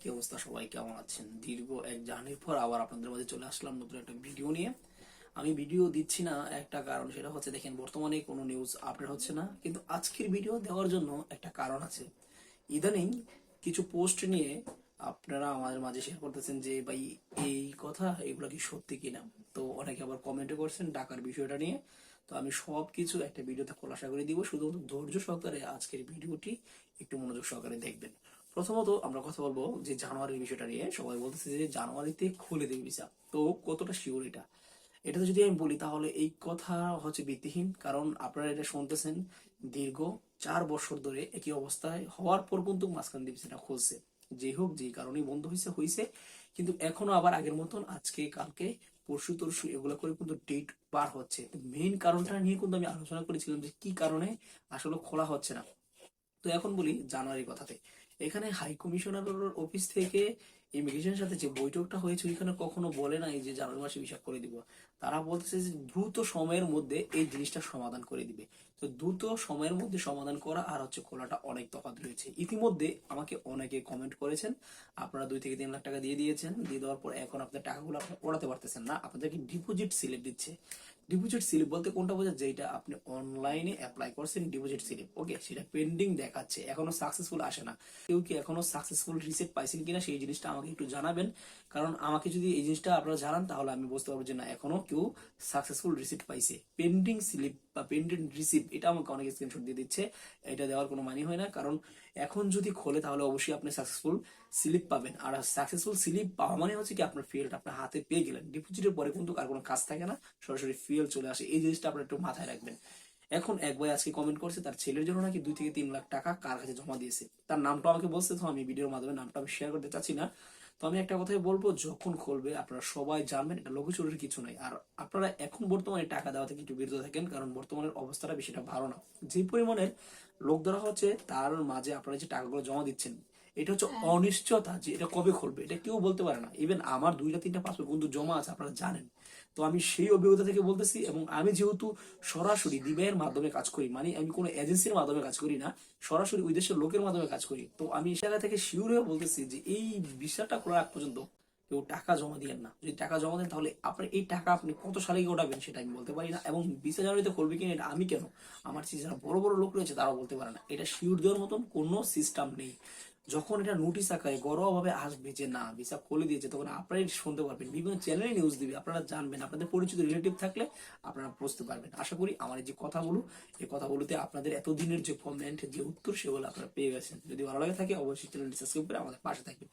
কি অবস্থা? সবাই কেমন আছেন? দীর্ঘ এক জার্নির পর আবার আপনাদের মাঝে চলে আসলাম নতুন একটা ভিডিও নিয়ে। আমি ভিডিও দিচ্ছি না, একটা কারণ সেটা হচ্ছে, দেখেন, বর্তমানে কোনো নিউজ আপডেট হচ্ছে না, কিন্তু আজকের ভিডিও দেওয়ার জন্য একটা কারণ আছে। ইদানিং কিছু পোস্ট নিয়ে আপনারা আমাদের মাঝে শেয়ার করতেছেন যে, ভাই, এই কথা, এগুলো কি সত্যি কিনা? তো অনেকে আবার কমেন্টে করছেন ডাকার বিষয়টা নিয়ে। তো আমি সব কিছু একটা ভিডিওতে খোলাসা করে দিব। শুধু ধৈর্য সহকারে আজকের ভিডিওটি একটু মনোযোগ সহকারে দেখবেন। প্রথমত আমরা কথা বলব যে জানুয়ারির বিষয়টা নিয়ে। সবাই বলতেছে যে জানুয়ারিতে খুলে দেবে ভিসা তো কতটা শিওর এটা? এটাতে যদি আমি বলি তাহলে এই কথা হচ্ছে ভিত্তিহীন, কারণ আপনারা এটা শুনতেছেন দীর্ঘ চার বছর ধরে একই অবস্থায় হওয়ার পর কিন্তু মাঝখান দিয়ে সেটা খুলছে। যে হোক, যে কারণে বন্ধ হয়েছে হয়েছে কিন্তু এখনও আবার আগের মতন আজকে, কালকে, পরশু, তরশু এগুলো করে কিন্তু ডেট পার হচ্ছে। মেইন কারণটা নিয়ে কিন্তু আমি আলোচনা করেছিলাম যে কি কারণে আসলে খোলা হচ্ছে না। তো এখন বলি জানুয়ারির কথাতে। এখানে হাই কমিশনারের অফিস থেকে ইমিগ্রেশনের সাথে যে বৈঠকটা হয়েছে, ওইখানে কখনো বলে নাই যে জানুয়ারি মাসে হিসাব করে দিব। তারা বলতেছে যে দ্রুত সময়ের মধ্যে এই জিনিসটা সমাধান করে দিবে। তো দ্রুত সময়ের মধ্যে সমাধান করা আর হচ্ছে খোলাটা অনেক তফাৎ রয়েছে। ইতিমধ্যে আমাকে অনেকে কমেন্ট করেছেন, আপনারা দুই থেকে তিন লাখ টাকা দিয়ে দিয়েছেন। দিয়ে দেওয়ার পর এখন আপনার টাকাগুলো আপনি ওড়াতে পারতেছেন না। আপনাদেরকে ডিপোজিট স্লিপ দিচ্ছে। ডিপোজিট স্লিপ বলতে কোনটা বোঝা যেটা আপনি অনলাইনে অ্যাপ্লাই করছেন ডিপোজিট স্লিপ ওকে সেটা পেন্ডিং দেখাচ্ছে, এখনও সাকসেসফুল আসে না। কেউ কি এখনও সাকসেসফুল রিসিপ্ট পাইছেন কিনা সেই জিনিসটা আমাকে একটু জানাবেন। কারণ আমাকে যদি এই জিনিসটা আপনারা জানান, তাহলে আমি বুঝতে পারব যে না, এখনও কেউ সাকসেসফুল রিসিপ্ট পাইছে। পেন্ডিং স্লিপ বা পেন্ডিং রিসিপ্ট এটা আমাকে অনেক স্ক্রিনশট দিয়ে দিচ্ছে। এটা দেওয়ার কোনো মানে হয় না। কারণ এখন যদি খোলে, তাহলে অবশ্যই আপনি সাকসেসফুল স্লিপ পাবেন। আর সাকসেসফুল স্লিপ পাওয়া মানে হচ্ছে কি আপনার ফিল্ড আপনার হাতে পেয়ে গেলেন। ডিপোজিটের পরে কিন্তু আর কোনো কাজ থাকে না। সরাসরি ফিল চলে আসে, এই জিনিসটা আপনার একটু মাথায় রাখবেন। এখন এক ভাই আজকে কমেন্ট করছে, তার ছেলের জন্য নাকি দুই থেকে তিন লাখ টাকা কার কাছে জমা দিয়েছে? তার নামটা আমাকে বলছে, তো আমি ভিডিওর মাধ্যমে নামটা আমি শেয়ার করতে চাচ্ছি না। তো আমি একটা কথাই বলব, যখন খুলবে আপনারা সবাই জানবেন, এটা লোকে চুরির কিছু নাই আর আপনারা এখন বর্তমানে টাকা দেওয়া থেকে একটু বিরত থাকেন, কারণ বর্তমানের অবস্থাটা বেশিটা ভালো না। যে পরিমাণের লোক ধরা হচ্ছে, তার মাঝে আপনারা যে টাকাগুলো জমা দিচ্ছেন এটা হচ্ছে অনিশ্চয়তা যে এটা কবে খুলবে এটা কেউ বলতে পারে না। ইভেন আমার দুইটা তিনটা পাসপোর্ট কিন্তু জমা আছে আপনারা জানেন। তো আমি সেই অভিজ্ঞতা থেকে বলতেছি এবং আমি যেহেতু সরাসরি দিবের মাধ্যমে কাজ করি মানে আমি কোনো এজেন্সির মাধ্যমে কাজ করি না সরাসরি ওই দেশের লোকের মাধ্যমে কাজ করি তো আমি এই জায়গা থেকে শিওর হয়ে বলতেছি যে এই বিষয়টা করার আগ পর্যন্ত কেউ টাকা জমা দিয়েন না। যদি টাকা জমা দেন তাহলে আপনার এই টাকা আপনি কত সালে গিয়ে ওঠাবেন সেটা আমি বলতে পারি না এবং বিশ জানুয়ারিতে করবে কিনা এটা আমি কেন? আমার যারা বড় বড় লোক রয়েছে তারাও বলতে পারে না। এটা শিওর দেওয়ার মতন কোনো সিস্টেম নেই। যখন এটা নোটিশ আকারে গরমভাবে আসবে যে না ভিসা খুলে দিয়েছে, তখন আপনারাই শুনতে পারবেন। বিভিন্ন চ্যানেলে নিউজ দিবে, আপনারা জানবেন। আপনাদের পরিচিত রিলেটিভ থাকলে আপনারা বুঝতে পারবেন। আশা করি আমার এই যে কথাগুলো, এই কথাগুলোতে আপনাদের এতদিনের যে কমেন্ট যে উত্তর, সেগুলো আপনারা পেয়ে গেছেন। যদি ভালো লাগে থাকে, অবশ্যই চ্যানেলটি সাবস্ক্রাইব করে আমাদের পাশে থাকবেন।